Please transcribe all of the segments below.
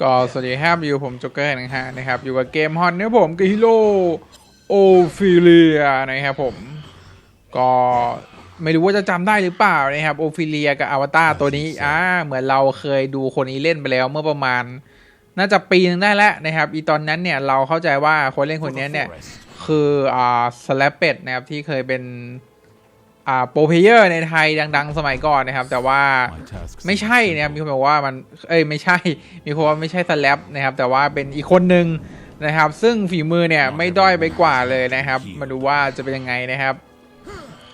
ก็สวัสดีครับอยู่ผมจ็กเกอร์นะฮะนะครับ อยู่กับเกมฮอนเนี่ยผมกับฮิโร่โอฟิเลียนะครับผม ก็ไม่รู้ว่าจะจำได้หรือเปล่านะครับโอฟิเลียกับอวตารตัวนี้อ่าเหมือนเราเคยดูคนนี้เล่นไปแล้วเมื่อประมาณ น่าจะปีนึงได้แล้วนะครับ อีตอนนั้นเนี่ยเราเข้าใจว่าคนเล่นคนนี้เนี่ย คืออ่าสแลปเป็ดนะครับที่เคยเป็น อ่าโปรเพเยอร์ในไทยดัง ๆ สมัยก่อนนะครับ แต่ว่าไม่ใช่นะครับมีคนบอกว่ามันเอ้ยไม่ใช่ มีคนว่าไม่ใช่สแลปนะครับ แต่ว่าเป็นอีกคนหนึ่งนะครับ ซึ่งฝีมือเนี่ยไม่ด้อยไปกว่าเลยนะครับ มาดูว่าจะเป็นยังไงนะครับ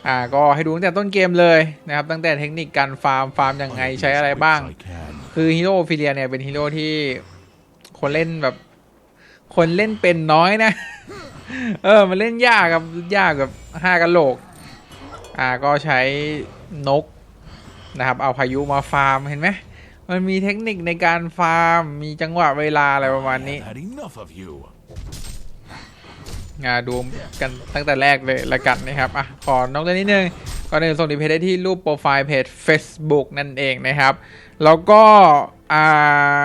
อ่าก็ให้ดูตั้งแต่ต้นเกมเลยนะครับ ตั้งแต่เทคนิคการฟาร์มฟาร์มยังไงใช้อะไรบ้าง คือฮีโร่ฟิเลียเนี่ยเป็นฮีโร่ที่คนเล่นแบบ คนเล่นเป็นน้อยนะ เออมันเล่นยากครับยากแบบห้ากะโหลก อ่าก็ใช้นกนะครับ เอาพายุมาฟาร์มเห็นไหมมันมีเทคนิคในการฟาร์ม มีจังหวะเวลาอะไรประมาณนี้ Had enough of you. อ่าดูกันตั้งแต่แรกเลยละกันนะครับ อะ ขอนอกเรื่องนิดนึงก่อนอื่นส่งดีเพจได้ที่รูปโปรไฟล์เพจ Facebook นั่นเองนะครับ แล้วก็ อ่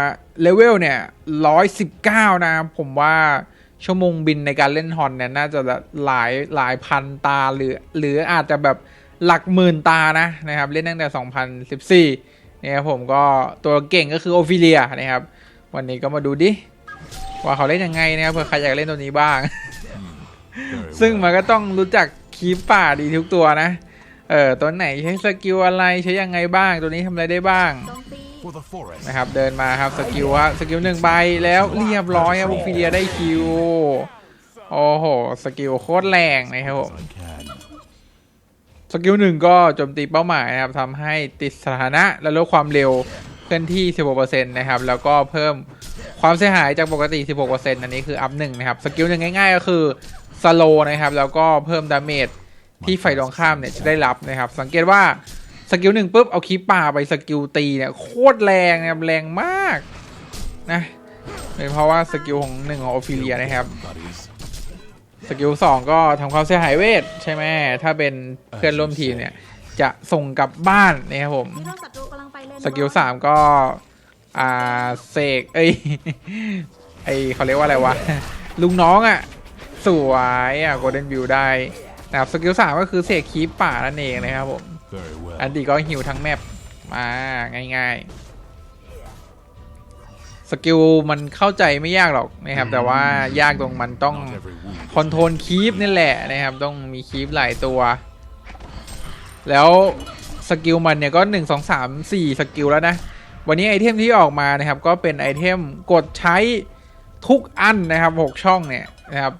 า เลเวลเนี่ย 119 นะ ผมว่า ชั่วโมงบินในการเล่นฮอนเนี่ยน่าจะหลายหลายพันตาหรือ หรืออาจจะแบบหลักหมื่นตานะนะครับเล่นตั้งแต่ 2014นะครับผมก็ตัวเก่งก็คือโอฟิเลียนะครับ วันนี้ก็มาดูดิว่าเขาเล่นยังไงนะครับเผื่อใครอยากเล่นตัวนี้บ้าง Very ซึ่ง well. มันก็ต้องรู้จักคีปป่าดีทุกตัวนะ เออตัวไหนใช้สกิลอะไรใช้ยังไงบ้าง ตัวนี้ทำอะไรได้บ้าง นะครับ เดินมาครับสกิลฮะสกิลหนึ่งใบแล้วเรียบร้อยครับบุฟิเลียได้คิว โอ้โห สกิลโคตรแรงนะครับผมสกิลหนึ่งก็โจมตีเป้าหมายนะครับทำให้ติดสถานะและลดความเร็วเคลื่อนที่ 16%นะครับ แล้วก็เพิ่มความเสียหายจากปกติ 16%อันนี้คืออัพหนึ่งนะครับ สกิลหนึ่งง่าย ๆ ก็คือสโลนะครับ แล้วก็เพิ่มดาเมจที่ฝ่ายตรงข้ามเนี่ยจะได้รับนะครับ สังเกตว่า สกิลหนึ่งปุ๊บเอาคีปป่าไปสกิลตีเนี่ยโคตรแรงนะครับแรงมากนะเป็นเพราะว่าสกิลของหนึ่งของโอฟิเลียนะครับ Buddies. สกิลสองก็ทำความเสียหายเวทใช่ไหมถ้าเป็นเพื่อนร่วมทีมเนี่ย จะส่งกลับบ้านนะครับผมฮีโร่ศัตรูกำลังไปเลนสกิลสามก็อ่าเสกเอ้ยไอเขาเรียกว่าอะไรวะลุงน้องอะ่ะ สวยอะโกลเด้นวิวได้นะครับสกิลสามก็คือเสกคีปป่านั่นเองนะครับผม Very well. อันดีก็ฮิวทั้งแมปมาง่ายๆ สกิลมันเข้าใจไม่ยากหรอกนะครับ แต่ว่ายากตรงมันต้อง Not every wound. คอนโทรลคีปนี่แหละนะครับ ต้องมีคีปหลายตัว แล้วสกิลมันเนี่ยก็ 1 2 3 4 สกิลแล้วนะ วันนี้ไอเทมที่ออกมานะครับ ก็เป็นไอเทมกดใช้ทุกอันนะครับ 6 ช่องเนี่ยนะครับ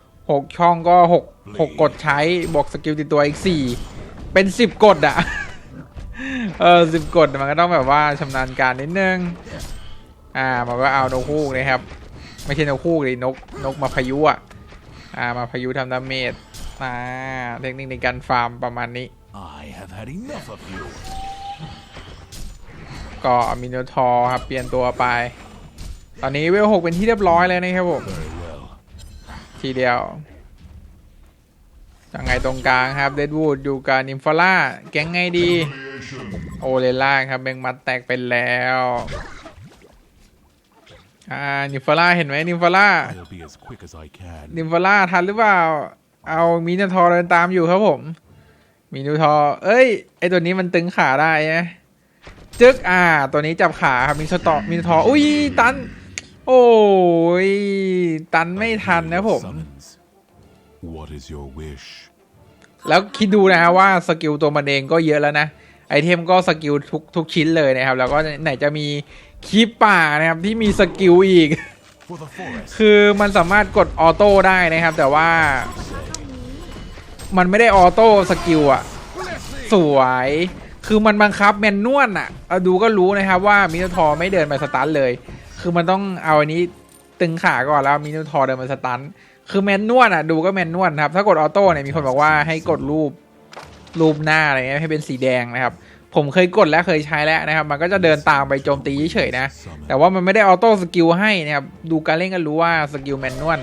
6 ช่องก็ 6 6 กดใช้บวกสกิลติดตัวอีก 4 เป็น10กดอะเออสิบกดมันก็ต้องแบบว่าชำนาญการนิดนึง อ่ามันก็เอานกฮูกนะครับ ไม่ใช่นกฮูกเลยนกนกมาพายุอะอ่ามาพายุทำดาเมจอ่าเทคนิคในการฟาร์มประมาณนี้ I have had enough of you. ก็มิโนทอร์ครับเปลี่ยนตัวไป ตอนนี้เวลหกเป็นที่เรียบร้อยแล้วนะครับผม Very well. ทีเดียว ยังไงตรงกลางครับเดดวูดอยู่กับนิมฟอล่าแก๊งไงดี โอเลล่าครับเบงมัดแตกไปแล้วอ่านิมฟอล่าเห็นไหมนิมฟอล่า I'll be as quick as I can. นิมฟอล่าทันหรือเปล่า เอามินาทอร์เดินตามอยู่ครับผมมินูทอร์เอ้ย ไอตัวนี้มันตึงขาได้นะจึกอ่า ตัวนี้จับขาครับมินสตอมินทอร์อุ้ยตัน โอ้ยตันไม่ทันนะผม Summons. What is your wish? แล้วคิดดูนะว่าสกิลตัวมันเองก็เยอะแล้วนะ ไอเทมก็สกิลทุกทุกชิ้นเลยนะครับ แล้วก็ไหนจะมีคีปป่านะครับที่มีสกิลอีก For the forest. คือมันสามารถกดออโต้ได้นะครับ แต่ว่า มันไม่ได้ออโต้สกิลอะสวย คือมันบังคับแมนนวลอะเอาดูก็รู้นะครับว่ามิโนทอร์ไม่เดินมาสตันเลย คือมันต้องเอาอันนี้ตึงขาก่อนแล้วมิโนทอร์เดินมาสตัน คือแมนนวลอะดูก็แมนนวลครับ ถ้ากดออโต้เนี่ยมีคนบอกว่าให้กดรูปรูปหน้าอะไรเงี้ยให้เป็นสีแดงนะครับ ผมเคยกดแล้วเคยใช้แล้วนะครับ มันก็จะเดินตามไปโจมตีเฉยๆนะ Summon. แต่ว่ามันไม่ได้ออโต้สกิลให้นะครับ ดูการเล่นก็รู้ว่าสกิลแมนนวล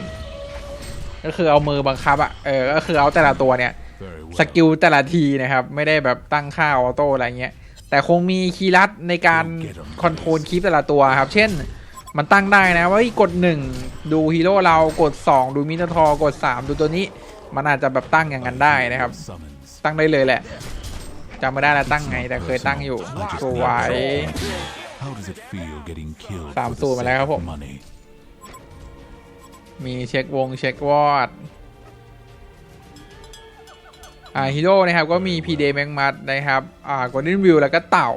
ก็คือเอามือบังคับอะเออ ก็คือเอาแต่ละตัวเนี่ย Very well. สกิลแต่ละทีนะครับ ไม่ได้แบบตั้งค่าออโต้อะไรเงี้ย แต่คงมีคีย์ลัดในการคอนโทรลคลิปแต่ละตัวครับ เช่น มันตั้งได้นะว่ากดหนึ่งดูฮีโร่เรากดสองดูมินาทอร์กดสามดูตัวนี้ มันอาจจะแบบตั้งอย่างนั้นได้นะครับ ตั้งได้เลยแหละจำไม่ได้แล้วตั้งไงแต่เคยตั้งอยู่สวยสามสูตรมาแล้วครับผมมีเช็ควงเช็ควอดอ่าฮีโร่นะครับก็มีพีเดแมงมัดนะครับอ่ากดดินวิวแล้วก็เต่า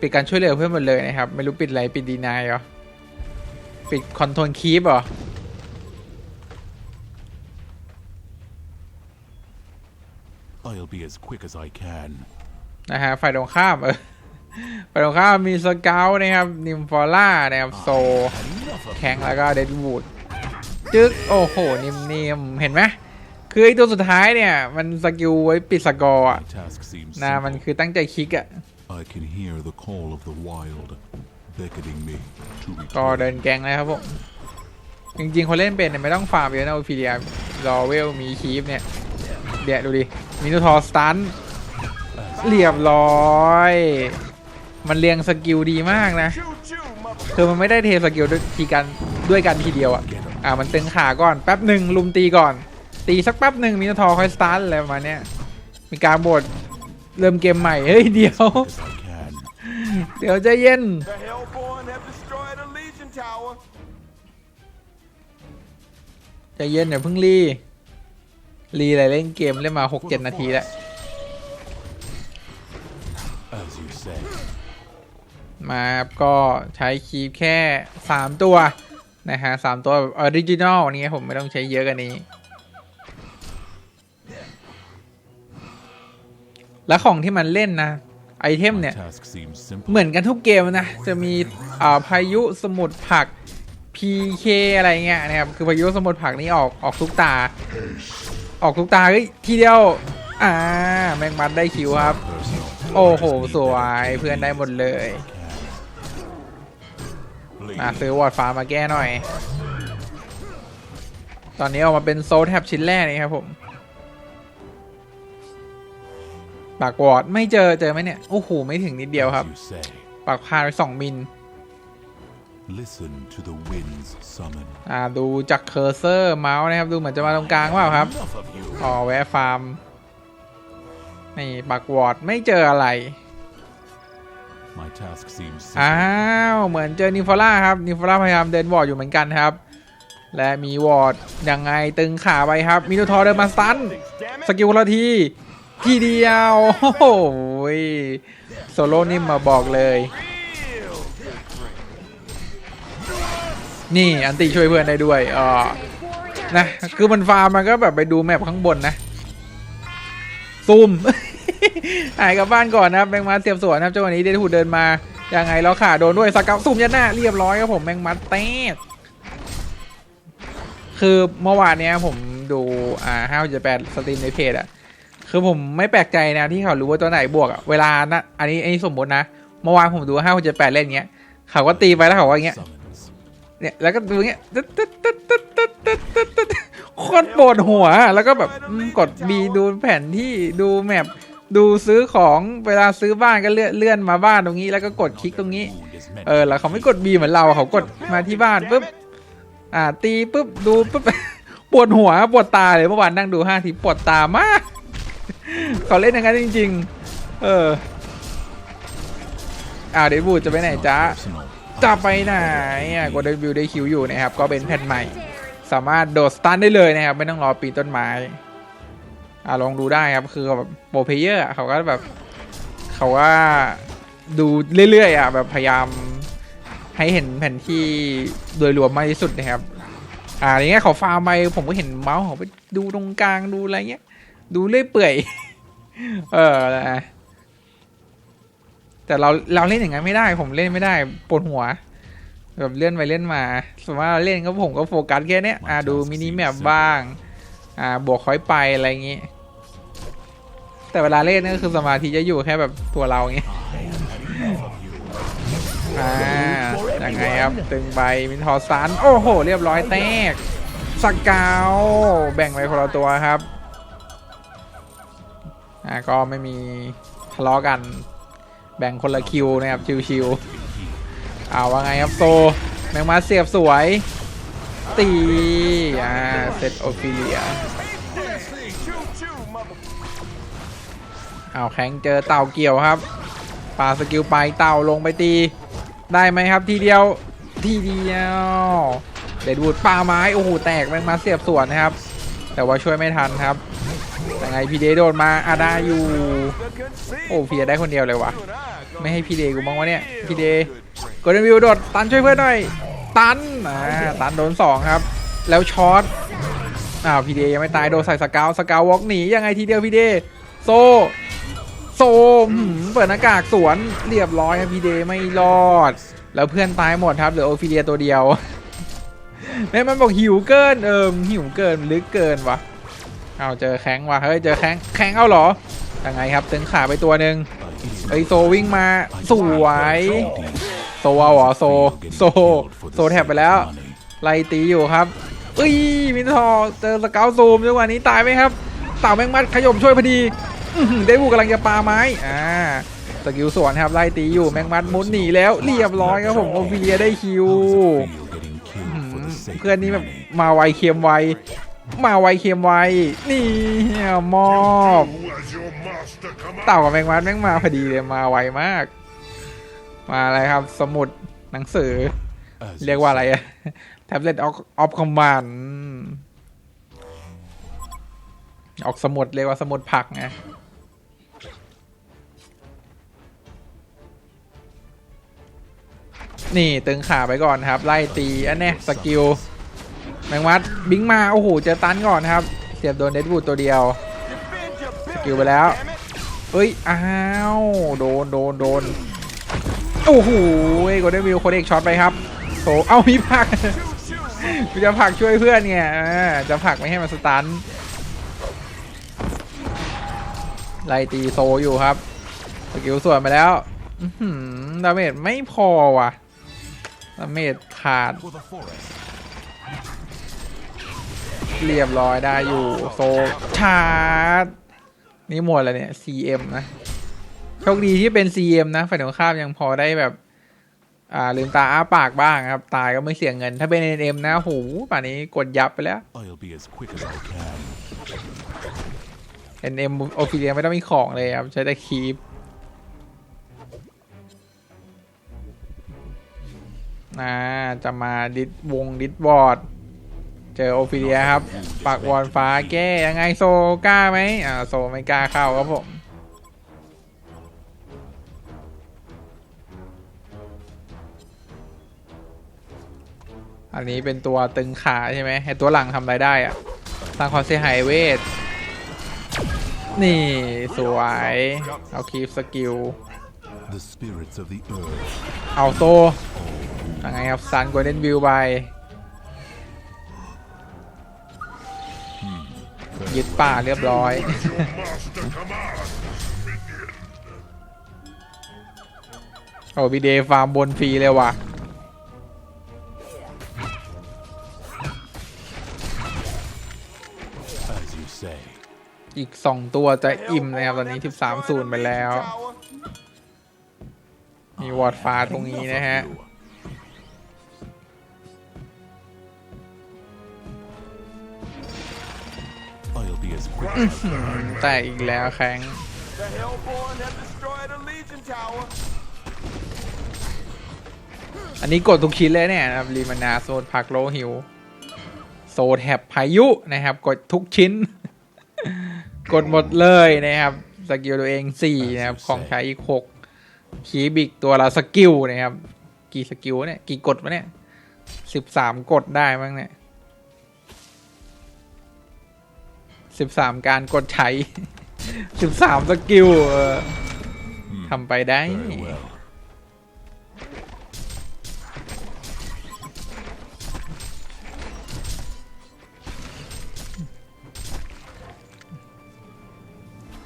ปิดการช่วยเหลือเพื่อนหมดเลยนะครับ ไม่รู้ปิดอะไรปิดดีนายเหรอ ปิดคอนโทรลคีปเหรอ I'll be as quick as I can. นะฮะฝ่ายตรงข้ามเออฝ่ายตรงข้ามมีสเกลนะครับ นิมฟอร่านะครับ โซ Enough of แข็งแล้วก็เดดวูดจึ๊ก โอ้โห นิ่มๆ เห็นไหมคือไอ้ตัวสุดท้ายเนี่ย มันสกิลไว้ปิดสกอร์อะ my task seems นะมัน simple. คือตั้งใจคลิกอะ ก็เดินแกงเลยครับผมจริงๆคนเล่นเป็นเนี่ยไม่ต้องฟาร์มเยอะนะโอฟิเลียรอเวลมีคีฟเนี่ยเดี๋ยวดูดิมินูทอร์สตันเรียบร้อย มันเรียงสกิลดีมากนะคือมันไม่ได้เทสกิลด้วยทีกันด้วยกันทีเดียวอะอ่ามันตึงขาก่อนแป๊บหนึ่งลุมตีก่อน ตีสักแป๊บหนึ่งมินาทอร์ค่อยสตาร์ทอะไรประมาณเนี้ยมีการบทเริ่มเกมใหม่เฮ้ยเดียว เดี๋ยวใจเย็น The Hellborn have destroyed a Legion Tower. ใจเย็นอย่าเพิ่งรี รีอะไรเล่นเกมเล่นมาหก For เจ็ด the นาทีแล้ว forest. As you say. มาครับก็ใช้คีย์แค่สามตัวนะฮะสามตัวแบบออริจินอลนี่ผมไม่ต้องใช้เยอะกันนี้ แล้วของที่มันเล่นนะ ไอเทม My เนี่ย task seems simple. เหมือนกันทุกเกมนะ จะมีอ่าพายุสมุดผัก PK อะไรเงี้ยนะครับ คือพายุสมุดผักนี่ออกออกทุกตา ออกทุกตาเฮ้ยทีเดียว อ่า แมงมัดได้คิวครับ Personal. โอ้โห I just need สวย that เพื่อนได้หมดเลย Bleed. มาซื้อวอร์ดฟ้ามาแก้หน่อย ตอนนี้ออกมาเป็นโซลแท็บชิ้นแรกนี่ครับผม ปากวอร์ดไม่เจอเจอไหมเนี่ย โอ้โห ไม่ถึงนิดเดียวครับ As you say. ปากพาดไปสองมิล Listen to the winds summon. อ่าดูจากเคอร์เซอร์เมาส์นะครับ ดูเหมือนจะมาตรงกลางเปล่าครับ Enough of you. อ๋อแวะฟาร์มนี่ปากวอร์ดไม่เจออะไร My task seems simple. อ้าวเหมือนเจอนิฟอล่าครับนิฟอล่าพยายามเดินวอร์ดอยู่เหมือนกันครับ และมีวอร์ดยังไงตึงขาไปครับมิโนทอร์เดินมาสตัน Damn สกิลคนละที ทีเดียวโอ้โหโซโล่นิ่มมาบอกเลย นี่อันติช่วยเพื่อนได้ด้วยอ่านะคือมันฟาร์มมันก็แบบไปดูแมปข้างบนนะซูมหายกลับบ้านก่อนนะครับแมงมัดเสียบสวนนะครับจังหวะนี้เดนหูเดินมายังไงแล้วขาโดนด้วยสเกลซูมยันหน้าเรียบร้อยครับผมแมงมัดเตะคือเมื่อวานเนี้ยผมดูอ่าห้าวจะแปดสตรีมในเพจอะ คือผมไม่แปลกใจนะที่เขารู้ว่าตัวไหนบวกอะเวลานะอันนี้อันนี้สมมตินะเมื่อวานผมดูห้าจะแปดเล่นเงี้ยเขาก็ตีไปแล้วเขาก็อย่างเงี้ยเนี่ยแล้วก็ดูอย่างเงี้ยตึ๊ดตึ๊ดตึ๊ดตึ๊ดตึ๊ดตึ๊ดตึ๊ดตึ๊ดโคตรปวดหัว แล้วก็แบบกด B ดูแผนที่ดูแมปดูซื้อของเวลาซื้อบ้านก็เลื่อนเลื่อนมาบ้านตรงนี้ แล้วก็กดคลิกตรงนี้ เออแล้วเขาไม่กด B เหมือนเราเขากดมาที่บ้านปุ๊บอ่าตีปุ๊บดูปุ๊บปวดหัวปวดตาเลยเมื่อวานนั่งดูห้าทีปวดตามาก เขาเล่นอย่างนั้นจริง ๆ เอออ่าเดบูจะไปไหนจ๊ะจะไปไหนอะกดวิวได้คิวอยู่นะครับ ก็เป็นแผ่นใหม่ สามารถโดดสตันได้เลยนะครับ ไม่ต้องรอปีนต้นไม้อ่าลองดูได้ครับ คือแบบโปรเพเยอร์เขาก็แบบ เขาว่าดูเรื่อยๆอะแบบพยายามให้เห็นแผนที่โดยรวมมากที่สุดนะครับ อ่าอย่างเงี้ยเขาฟาร์มไปผมก็เห็นเมาส์เขาไปดูตรงกลางดูอะไรเงี้ย ดูเรื่อยเปื่อย เออนะแต่เราเราเล่นอย่างนั้นไม่ได้ ผมเล่นไม่ได้ปวดหัว แบบเลื่อนไปเล่นมาสมมติว่าเราเล่นก็ผมก็โฟกัสแค่เนี้ยอ่าดูมินิแมปบ้าง อ่า บวกค่อยไปอะไรอย่างงี้ แต่เวลาเล่นนี่ก็คือสมาธิจะอยู่แค่แบบตัวเราอย่างงี้อ่ายังไงครับ ตึงใบมินทอร์ซัน โอ้โห เรียบร้อยแตกสกาว แบ่งไปคนละตัวครับ อ่าก็ไม่มีทะเลาะกัน แบ่งคนละคิวนะครับชิวๆเอาว่าไงครับโซแมงมาเสียบสวย ตีอ่าเซตโอฟิเลียเอาแข็งเจอเต่าเกี่ยวครับปาสกิลไปเต่าลงไปตี ได้ไหมครับทีเดียวทีเดียวเดดวูดปาไม้โอ้โหแตกแมงมาเสียบสวนนะครับ แต่ว่าช่วยไม่ทันครับ ยังไงพีเดโดนมาอาด้อยู่ โอ้พียได้คนเดียวเลยวะไม่ให้พีเดกูบ้างวะเนี่ยพีเด good drink. กดวิวโดดตันช่วยเพื่อนหน่อย ตันอ่าตันโดนสองครับ แล้วช็อตอ้าวพีเดยังไม่ตายโดนใส่สกาวสกาววอล์กหนียังไงทีเดียวพีเดโซโซเปิดหน้ากากสวนเรียบร้อยครับพีเดไม่รอด แล้วเพื่อนตายหมดครับเหลือโอฟิเลียตัวเดียวแม่มันบอกหิวเกินเอิมหิวเกินลึกเกินวะ เอาเจอแข้งว่ะเฮ้ยเจอแข้งแข้งเอาเหรอยังไงครับตึงขาไปตัวหนึ่งเอ้ยโซวิ่งมาสวยโซเอาหรอโซโซโซแถบไปแล้วไล่ตีอยู่ครับเอ้ยมินทอเจอสเกลซูมจังหวะนี้ตายไหมครับเต่าแมงมัดขยมช่วยพอดีได้บูกำลังจะปาไม้อ่าสกิลสวนครับไล่ตีอยู่แมงมัดมุดหนีแล้วเรียบร้อยครับผมโอฟิเลียได้คิวเพื่อนนี้แบบมาไวเค็มไว มาไวเค็มไวนี่มอบเต่ากับแมงมัดแม่งมาพอดีเลยมาไวมาก มาอะไรครับ สมุดหนังสือ เรียกว่าอะไรอะแท็บเล็ตออฟคอมมานออกสมุดเรียกว่าสมุดผักไงนี่ตึงขาไปก่อนครับ ไล่ตีอันนี้สกิล แมงมัดบิงมา โอ้โห เจอตันก่อนครับ เสียบโดนเดดวูดตัวเดียว Defend your building, คิวไปแล้วเอ้ย อ้าว โดน โดน โดน โอ้โหโกลเด้นวิวโคเด็กช็อตไปครับโถเอามีผักกูจะผักช่วยเพื่อนไงอ่าจะผักไม่ให้มันสตัน ไล่ตีโซอยู่ครับ สกิลส่วนไปแล้วดาเมจไม่พอว่ะ ดาเมจขาด เรียบร้อยได้อยู่โซชาร์จนี่หมดแล้วเนี่ย CM นะโชคดีที่เป็น CM นะฝ่ายตรงข้ามยังพอได้แบบ อ่าลืมตาอ้าปากบ้างครับ ตายก็ไม่เสียเงิน ถ้าเป็น NM นะโหป่านนี้กดยับไปแล้ว I'll be as quick as I can. NM โอฟิเลียไม่ต้องมีของเลยครับ ใช้แต่คีปนะจะมาดิสวงดิสบอร์ด เจอโอฟิเลียครับปากวอนฟ้าแก้ยังไงโซกล้าไหมอ่าโซไม่กล้าเข้าครับผมอันนี้เป็นตัวตึงขาใช่ไหมไอตัวหลังทำอะไรได้อะสร้างความเสียหายเวท นี่สวย เอาคีฟสกิล The spirits of the earth เอาโซยังไงครับซันกวนเดนวิวไป ยึดป่าเรียบร้อย โอ้บีเดฟาร์มบนฟรีเลยว่ะ as you say อีก2ตัวจะอิ่มนะครับตอนนี้13ศูนย์ไปแล้ว มีวอดฟ้าตรงนี้นะฮะ I'll be as quick as แต่อีกแล้วแข้ง The Hellborn have destroyed a Legion Tower. อันนี้กดทุกชิ้นเลยเนี่ยนะครับรีมานาโซนพักโลฮิวโซแทบพายุนะครับ กดทุกชิ้น กดหมดเลยนะครับสกิลตัวเอง4นะครับของใช้อีก6คีบิกตัวละสกิลนะครับ กี่สกิลเนี่ยกี่กดวะเนี่ย13กดได้มั้งเนี่ย 13การกดใช้13สกิลเออทำไปได้ very well.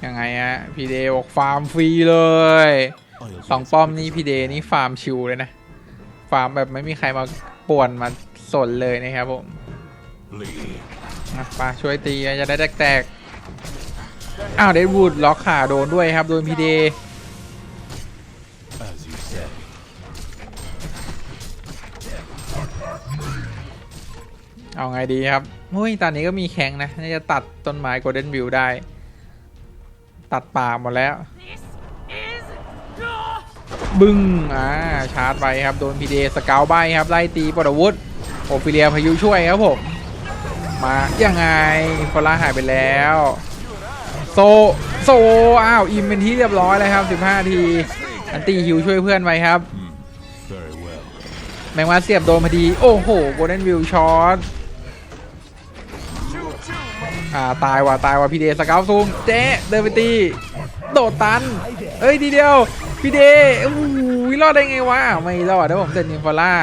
ยังไงฮะพีเดบอกฟาร์มฟรีเลย I'll be สอง as ป้อม quick นี้ as พีเดนี่ฟาร์มชิวเลยนะ ฟาร์มแบบไม่มีใครมาป่วนมาสนเลยนะครับผม Lee. อะไปช่วยตีจะได้แตกๆอ้าวเดดวูดล็อกขาโดนด้วยครับ โดนพีเด As you say เอาไงดีครับหุ้ยตอนนี้ก็มีแข็งนะน่าจะตัดต้นไม้โกลเด้นวิวได้ ตัดป่าหมดแล้ว บึ้งอ่าชาร์จไปครับ โดนพีเดสเกลใบครับ ไล่ตีปรวุธโอฟิเลียพายุช่วยครับผม มายังไงฟอล่าหายไปแล้ว โซโซอ้าวอิมเป็นที่เรียบร้อยเลยครับ 15 ทีอันตีฮิวช่วยเพื่อนไว้ครับ แมงวันเสียบโดนพอดี โอ้โหโกลเด้นวิวช็อตอ่าตายว่ะตายว่ะพี่เดสเกลซูมเจ๊เดินไปตีโดดตัน เอ้ยทีเดียวพี่เดโอ้โหรอดได้ไงวะไม่รอดนะผมเซนนินฟอล่า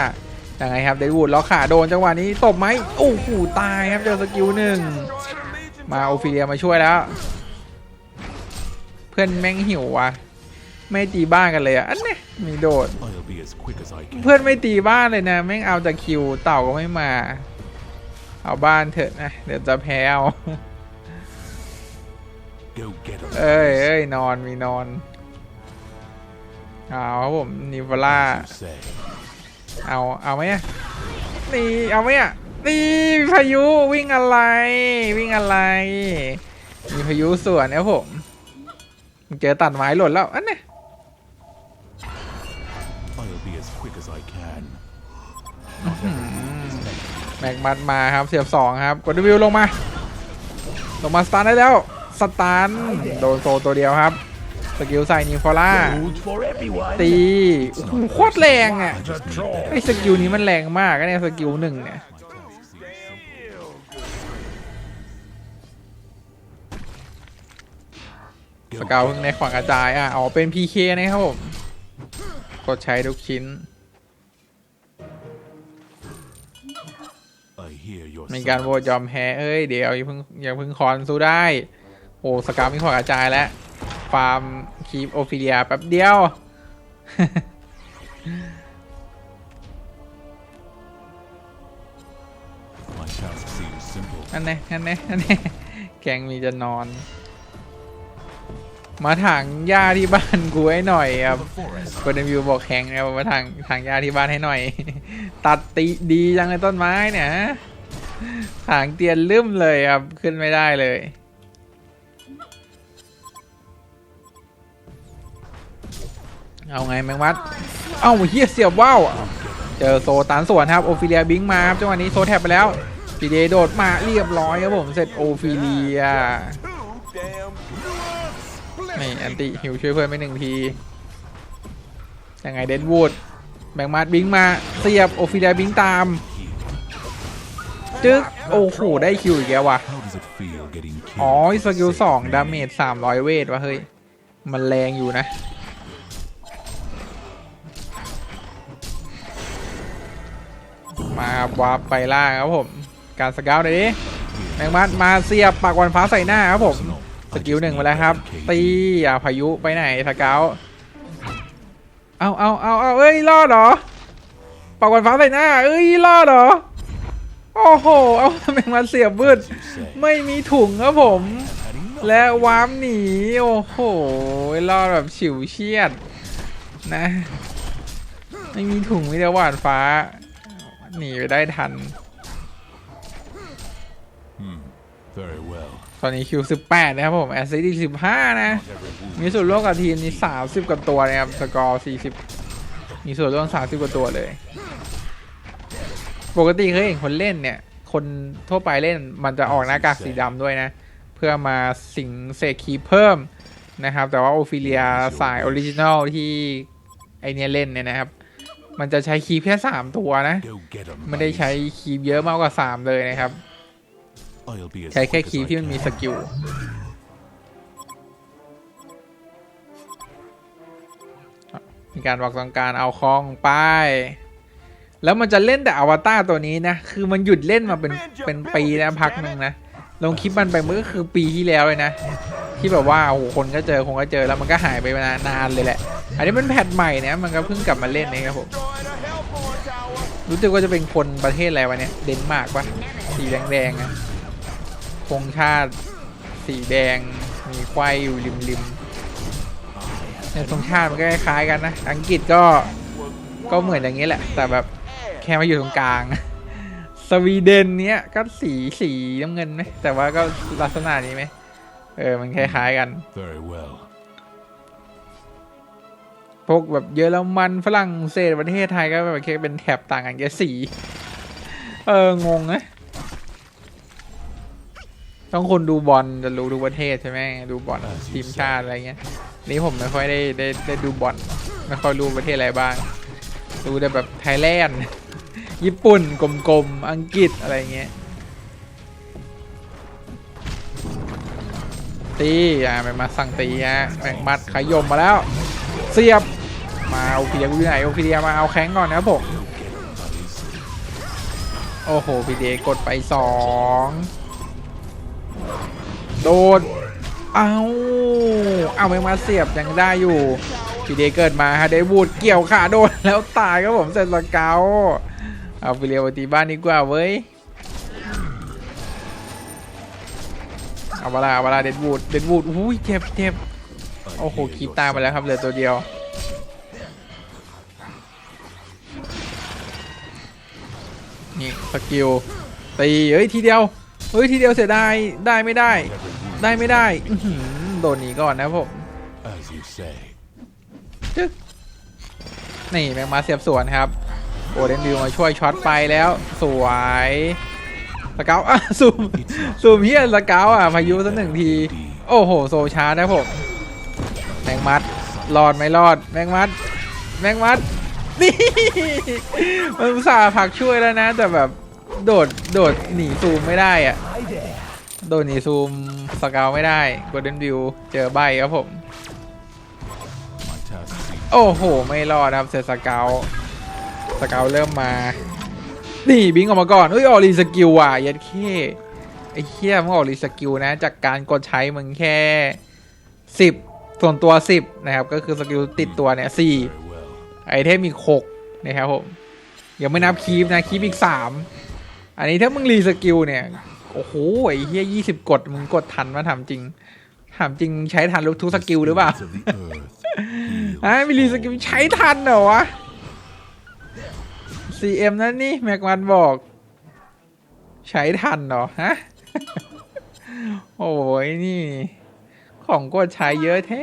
ยังไงครับเดดวูดล็อกขาโดนจังหวะนี้ตบไหมโอ้โหตายครับเจอสกิลหนึ่งมาโอฟิเลียมาช่วยแล้ว เพื่อนแม่งหิวว่ะไม่ตีบ้านกันเลยอะอันเนี้ยมีโดด เพื่อนไม่ตีบ้านเลยนะแม่งเอาจากคิวเต่าก็ไม่มา เอาบ้านเถอะนะเดี๋ยวจะแพ้เอาเอ้ยเอ้ยนอนมีนอนเอาผมนิวล่า เอาเอาไหมอะนี่เอาไหมอะนี่มีพายุวิ่งอะไร วิ่งอะไร มีพายุสวนครับผมเจอตัดไม้หล่นแล้วอันเนี้ย I'll be as quick as I can. แม็กมัดมาครับเสียบสองครับกดวิวลงมา ลงมาสตาร์ทได้แล้วสตาร์ทโดนโซตัวเดียวครับ สกิลใส่นิวฟอล่าตีโอ้โหโคตรแรงอะ The troll. ไอ้สกิลนี้มันแรงมากนะเนี่ยสกิลหนึ่งเนี่ยสเกลเพิ่งในขวางกระจายอะอ๋อเป็น PK นะครับผมกดใช้ทุกชิ้น I hear your มีการโหวตยอมแพ้เอ้ย เดี๋ยวอย่าเพิ่งอย่าเพิ่งคอนสู้ได้ โอ้สเกลมีขวางกระจายแล้วฟาร์ม คีปโอฟิเลียแป๊บเดียว My task seems simple. อันนี้อันนี้อันนี้แกงมีจะนอน มาถังหญ้าที่บ้านกูให้หน่อยครับ The forest. คนในวิวบอกแข็งเนี่ยมาทางทางหญ้าที่บ้านให้หน่อย ตัดติดีจังเลยต้นไม้เนี่ยฮะถางเตียนลืมเลยครับ ขึ้นไม่ได้เลย เอาไงแมงมัด เอ้าเฮียเสียบว่าวเจอโซตันสวนครับโอฟิเลียบิงมาครับจังหวะนี้โซแทบไปแล้วปีเดโดดมาเรียบร้อยครับผมเสร็จโอฟิเลีย Too damn นี่แอนติฮิวช่วยเพื่อนไปหนึ่งทียังไงเดนวูดแบงมาดบิงมาเสียบโอฟิเลียบิงตามจึ๊กโอ้โหได้คิวอีกแล้วว่ะอ๋อสกิลสองดาเมจสามร้อยเวทวะเฮ้ยมันแรงอยู่นะ มาวาร์ปไปล่างครับผม การสเกลหน่อยดิแมงมัดมาเสียบปากวันฟ้าใส่หน้าครับผม สกิลหนึ่งมาแล้วครับ ตีอ่าพายุไปไหนสเกลเอาเอาเอาเอาเอ้ยรอดเหรอปากวันฟ้าใส่หน้า เอ้ยรอดเหรอ โอ้โห เอาแมงมันเสียบบืดไม่มีถุงครับผม และวามหนี โอ้โหรอดแบบฉิวเฉียดนะ ไม่มีถุงไมีแต่หวานฟ้า หนีไปได้ทัน Hmm. Very well. ตอนนี้คิว18 นะครับผมแอสซิสต์15 นะ Every wound มีส่วนร่วมกับทีมนี้ 30 กว่าตัวนะครับ สกอร์ 40 มีส่วนร่วม 30 กว่าตัวเลย ปกติเคยเห็นคนเล่นเนี่ย คนทั่วไปเล่นมันจะออกหน้ากากสีดำด้วยนะ เพื่อมาสิงเสกคีย์เพิ่มนะครับ แต่ว่าโอฟิเลียสายออริจินอลที่ไอเนี้ยเล่นเนี่ยนะครับ มันจะใช้คีย์แค่3ตัวนะ Go get 'em. ไม่ได้ใช้คีย์เยอะมากกว่า3เลยนะครับ I'll be as ใช้แค่ quick as คีย์ I ที่มันมี can. สกิลมีการบอกต้องการเอาคองไป แล้วมันจะเล่นแต่อวตารตัวนี้นะ คือมันหยุดเล่นมาเป็นเป็นปีนะพักหนึ่งนะ ลงคลิปมันไปเมื่อก็คือปีที่แล้วเลยนะ ที่แบบว่าโอ้โหคนก็เจอคงก็เจอแล้วมันก็หายไปนานๆเลยแหละ อันนี้เป็นแพทใหม่นะมันก็เพิ่งกลับมาเล่นนะครับผมรู้สึกว่าจะเป็นคนประเทศอะไรวะเนี่ยเดนมาร์กปะสีแดงๆอะธงชาติสีแดงมีควายอยู่ริมริมๆเนี่ยธงชาติมันก็คล้ายๆกันนะ อังกฤษก็ก็เหมือนอย่างนี้แหละ แต่แบบแค่มาอยู่ตรงกลาง สวีเดนเนี้ยก็สีสีน้ำเงินไหมแต่ว่าก็ลักษณะนี้ไหมเออมันคล้ายๆกัน Very well. พวกแบบเยอรมันฝรั่งเศสประเทศไทยก็แบบแค่เป็นแถบต่างกันแค่สี เอองงนะต้องคนดูบอลจะรู้ดูประเทศใช่ไหมดูบอลทีมชาติอะไรเงี้ย นี่ผมไม่ค่อยได้ได้ได้ดูบอลไม่ค่อยรู้ประเทศอะไรบ้าง ดูแต่แบบไทยแลนด์ ญี่ปุ่นกลมๆ อังกฤษอะไรเงี้ย ตีอ่าไปมาสั่งตีฮะแบ่งมัดขยมมาแล้ว เสียบ มาโอพีเดียกูอยู่ไหนโอพีเดียมาเอาแข้งก่อนนะครับผม โอ้โหพีเดียกดไปสองโดน เอาเอาไม่มาเสียบยังได้อยู่พีเดเกิดมาฮะเดวูดเกี่ยวขาโดนแล้วตายครับผมเซนสเกา เอาไปเรียวตีบ้านดีกว่าเว้ย เอาเวลาเอาเวลาเดดวูดเดดวูดอุ้ยเจ็บเจ็บโอ้โหคีบตายไปแล้วครับเหลือตัวเดียวนี่สกิลตีเฮ้ยทีเดียวเฮ้ยทีเดียวเสียดายได้ไม่ได้ ได้ไม่ได้อื้อหือโดนหนีก่อนนะผม As you say. จึ๊กนี่แมงมาเสียบสวนครับ โอเดนวิวมาช่วยช็อตไปแล้ว สวยสเกาอะซูมซูมเฮียสเกาอะพายุสักหนึ่งที โอ้โห โซชาร์จนะผมแมงมัดรอดไม่รอด แมงมัด แมงมัด นี่ มันอุตส่าห์ผักช่วยแล้วนะ แต่แบบโดดโดดหนีซูมไม่ได้อะ โดดหนีซูมสเกาไม่ได้โกลเดนวิวเจอใบครับผม โอ้โห ไม่รอดครับเซสเกล สเกลเริ่มมา นี่บิงออกมาก่อนเอ้ยออกรีสกิลว่ะยัดเข้ไอ้เคี้ยมึงออกรีสกิลนะ จากการกดใช้มึงแค่สิบส่วนตัวสิบนะครับ ก็คือสกิลติดตัวเนี่ยสี่ very well. ไอเทมอีกหกนะครับผมยังไม่นับคีฟนะคีฟอีกสามอันนี้ถ้ามึงรีสกิลเนี่ย โอ้โหไอ้เฮียยี่สิบกดมึงกดทันมาถามจริงถามจริงใช้ทันทุกสกิลหรือเปล่า Winds of the earth. heal ไอ้มิลลีสกิลใช้ทันเหรอวะ CM นั่นนี่ แม็กมันบอก ใช้ทันเหรอ ฮะ โอ้ยนี่ ของกดใช้เยอะแท้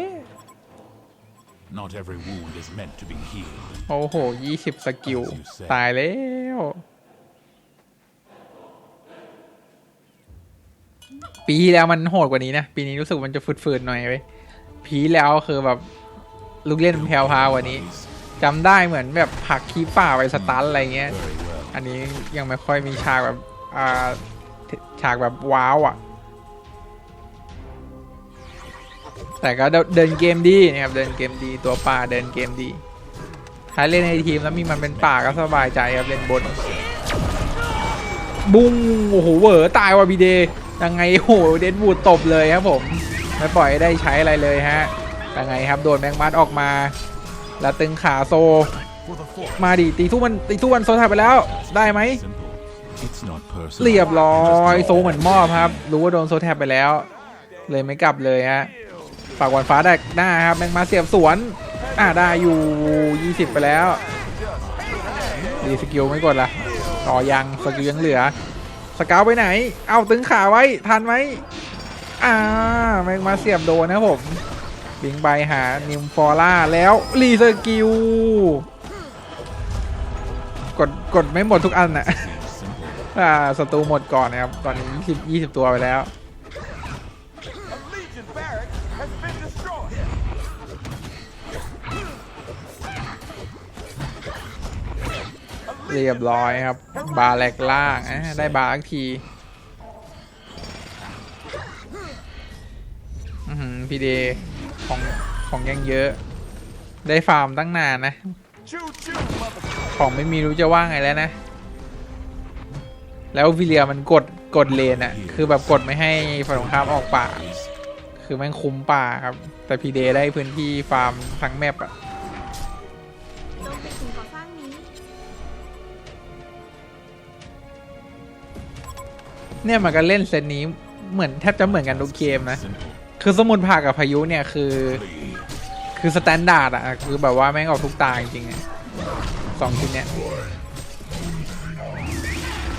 Not every wound is meant to be healed. โอ้โหยี่สิบสกิล ตายแล้ว ปีที่แล้วมันโหดกว่านี้นะ ปีนี้รู้สึกมันจะฝืดๆหน่อยเว้ยปีที่แล้วคือแบบ ลูกเล่นมันแพรวพราวกว่านี้ จำได้เหมือนแบบผักคีป่าไปสตันอะไรเงี้ย อันนี้ยังไม่ค่อยมีฉากแบบอ่าฉากแบบว้าวอะ แต่ก็เดินเกมดีนะครับเดินเกมดีตัวป่าเดินเกมดี ถ้าเล่นในทีมแล้วมีมันเป็นป่าก็สบายใจครับเล่นบน บุ้งโอ้โหเวอตายว่ะบีเดยังไงโอ้โหเดนวูดตบเลยครับผม ไม่ปล่อยได้ใช้อะไรเลยฮะยังไงครับโดนแมงมัดออกมา แล้วตึงขาโซ มาดิตีทุกมันตีทุกวันโซทายไปแล้วได้ไหมเรียบร้อยโซเหมือนมอบครับ รู้ว่าโดนโซแทบไปแล้ว เลยไม่กลับเลยฮะปากวันฟ้าได้หน้าครับแมงมาเสียบสวน อ่าได้อยู่ 20 ไปแล้วดีสกิลไม่กดละต่อยังสกิลยังเหลือ สกาวไปไหน เอาตึงขาไว้ทันไหมอ่าแมงมาเสียบโดนนะผม บิงไปหานิมฟอร่าแล้วรีสกิลกดกดไม่หมดทุกอันน่ะ seems simple. อ่าศัตรูหมดก่อนนะครับ ตอนนี้20 20ตัวไปแล้ว A Legion barracks has been destroyed. เรียบร้อยครับ บาร์แหลกล่างอะได้บาร์อีกทีอือหือพีเด ของของยังเยอะ ได้ฟาร์มตั้งนานนะ ของไม่มีรู้จะว่าไงแล้วนะ แล้ววิเลียมันกดกดเลนอะคือแบบกดไม่ให้ฝั่งตรงข้ามออกป่า คือแม่งคุมป่าครับ แต่พีเดได้พื้นที่ฟาร์มทั้งแมปอะโจมตีสิ่งก่อสร้างนี้เนี่ยมันก็เล่นเซตนี้เหมือนแทบจะเหมือนกันทุกเกมนะ คือสมุนผ่ากับพายุเนี่ยคือ คือสแตนดาร์ดอะคือแบบว่าแม่งออกทุกตาจริงๆสองชิ้นเนี่ย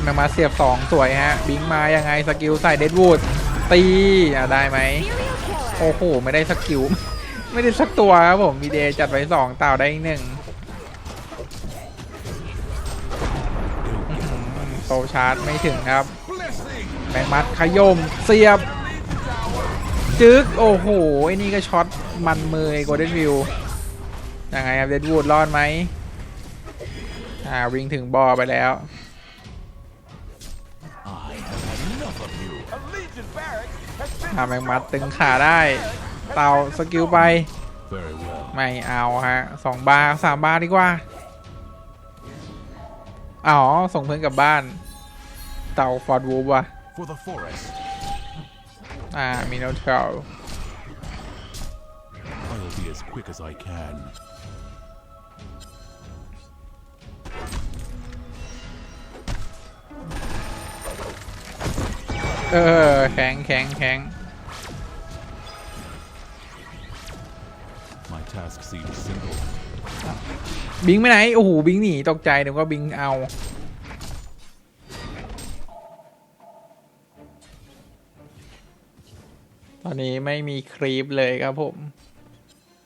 แมงมาเสียบสองสวยฮะ บิงมายังไงสกิลใส่เดดวูดตีอะได้ไหมโอ้โห ไม่ได้สกิล ไม่ได้สักตัวครับผมมีเดย์จัดไว้สองเต่าได้อีกหนึ่งโซชาร์จไม่ถึงครับแมงมัดขยมเสียบ จึ๊ก โอ้โหไอ้นี่ก็ช็อตมันมือโกลเด้นวิวยังไงครับเดดวูดรอดไหมอ่าวิ่งถึงบอไปแล้ว A Legion barracks has been อ่าแมงมัดตึงขาได้ เต่าสกิลไป ไม่เอาฮะสองบาร์สามบาร์ดีกว่า อ๋อ ส่งเพื่อนกลับบ้าน เต่าฟอร์ดวูฟว่ะ อ่ามีโนเทล I'll be as quick as I can. เออแข็งแข็งแข็ง My task seems simple. บิงไปไหน โอ้โห บิงหนี ตกใจนึกว่าบิงเอา ตอนนี้ไม่มีครีปเลยครับผม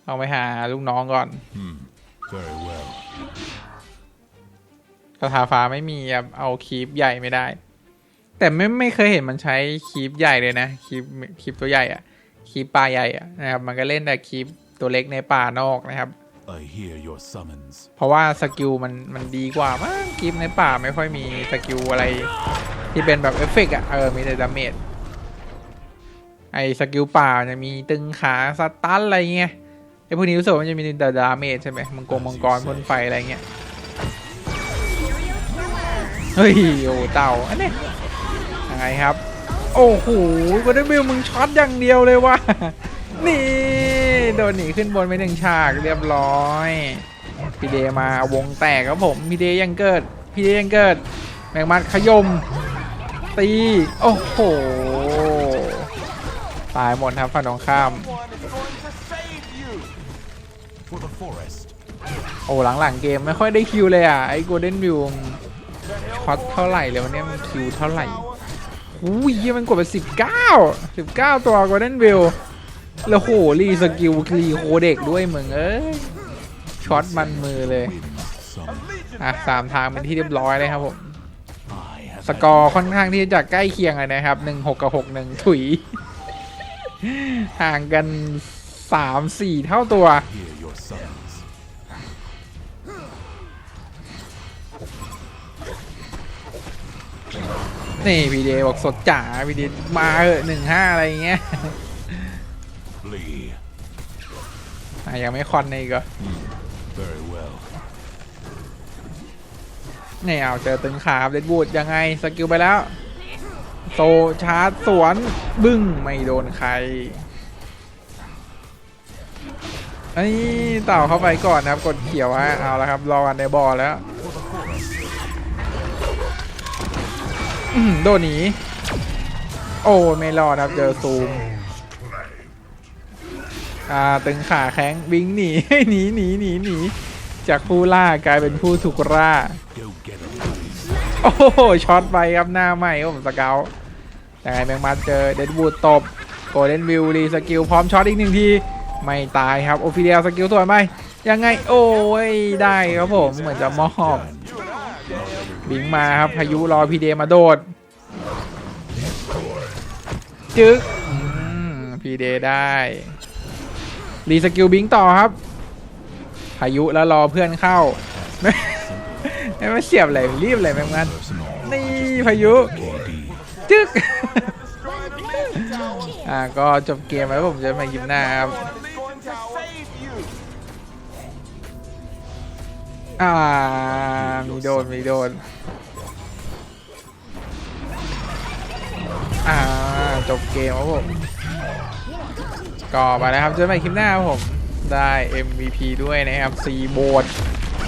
เอาไปหาลูกน้องก่อน Very well. กระทาฟ้าไม่มีครับเอาคีปใหญ่ไม่ได้ แต่ไม่ไม่เคยเห็นมันใช้คีปใหญ่เลยนะคีปคีปตัวใหญ่อะคีปปลาใหญ่อะนะครับมันก็เล่นแต่คีปตัวเล็กในป่านอกนะครับ I hear your summons. เพราะว่าสกิลมันมันดีกว่ามั้งคีปในป่าไม่ค่อยมีสกิลอะไร ที่เป็นแบบเอฟเฟกต์อะเออมีแต่ดาเมจ ไอสกิลป่าจะมีตึงขาสตันอะไรเงี้ยไอพวกนี้รู้สึกว่ามันจะมีแต่ดาเมจใช่ไหมมังกรมังกรพ่นไฟอะไรเงี้ยเฮ้ยโอ้เต่าอันนี้ยังไงครับ โอ้โหกดบิวมึงช็อตอย่างเดียวเลยว่ะนี่โดนหนีขึ้นบนไปหนึ่งฉากเรียบร้อยพี่เดมาวงแตกครับผมพี่เดยังเกิดพี่เดยังเกิดแมงมัดขยมตี โอ้โห ตายหมดครับฝั่งตรงข้าม โอ้หลังๆเกมไม่ค่อยได้คิวเลยอะ ไอ้โกลเด้นวิวช็อตเท่าไหร่เลยวันนี้มันคิวเท่าไหร่หูยเหี้ยมันกดไปสิบเก้าสิบเก้าตัวโกลเด้นวิวแล้วโหรีสกิลรีโคเด็กด้วยมึงเอ้ยช็อตมันมือเลยอะสามทางเป็นที่เรียบร้อยเลยครับผมสกอร์ค่อนข้างที่จะใกล้เคียงเลยนะครับหนึ่งหกกับหกหนึ่งถุย ห่างกันสามสี่เท่าตัว hear your summons. นี่พีเดบอกสดจ๋าพีเดมาเหอะหนึ่งห้าอะไรอย่างเงี้ย Flee. อะยังไม่คอนในอีกเหรอ Very well. นี่เอาเจอตึงขาครับเดดบูดยังไง สกิลไปแล้ว โซชาร์จสวนบึ้งไม่โดนใครไอ้เต่าเข้าไปก่อนนะครับกดเขียวฮะเอาแล้วครับรอกันในบอลแล้วโดนหนีโอ้ไม่รอดครับเจอซูมอ่าตึงขาแข้งวิ่งหนีหนีหนีหนีหนีจากผู้ล่ากลายเป็นผู้ถูกล่าโอ้โหช็อตไปครับหน้าใหม่ผมสเกล ยังไงแมงมาเจอเดดบูดตบโกลเด้นวิวรีสกิลพร้อมช็อตอีกหนึ่งที ไม่ตายครับ โอฟิเดียสกิลสวยไหมยังไงโอ้ยได้ครับผม เหมือนจะมอบบิงมาครับพายุรอพีเดมาโดด จึ๊กพีเดได้ รีสกิลบิงต่อครับ พายุแล้วรอเพื่อนเข้าไม่ไม่เสียบเลยรีบเลยแมงมันนี่พายุ จึ๊กอ่าก็จบเกมแล้วผมจะมายิมหน้าครับอ่ามีโดนมีโดนอ่าจบเกมครับผมก็ไปแล้วครับเจอกันใหม่คลิปหน้าครับผมได้ MVP ด้วยนะครับ4โหวต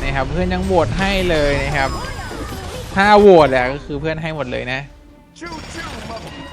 นะครับเพื่อนยังโหวตให้เลยนะครับ5โหวตแหละก็คือเพื่อนให้หมดเลยนะ Choo-choo, mother...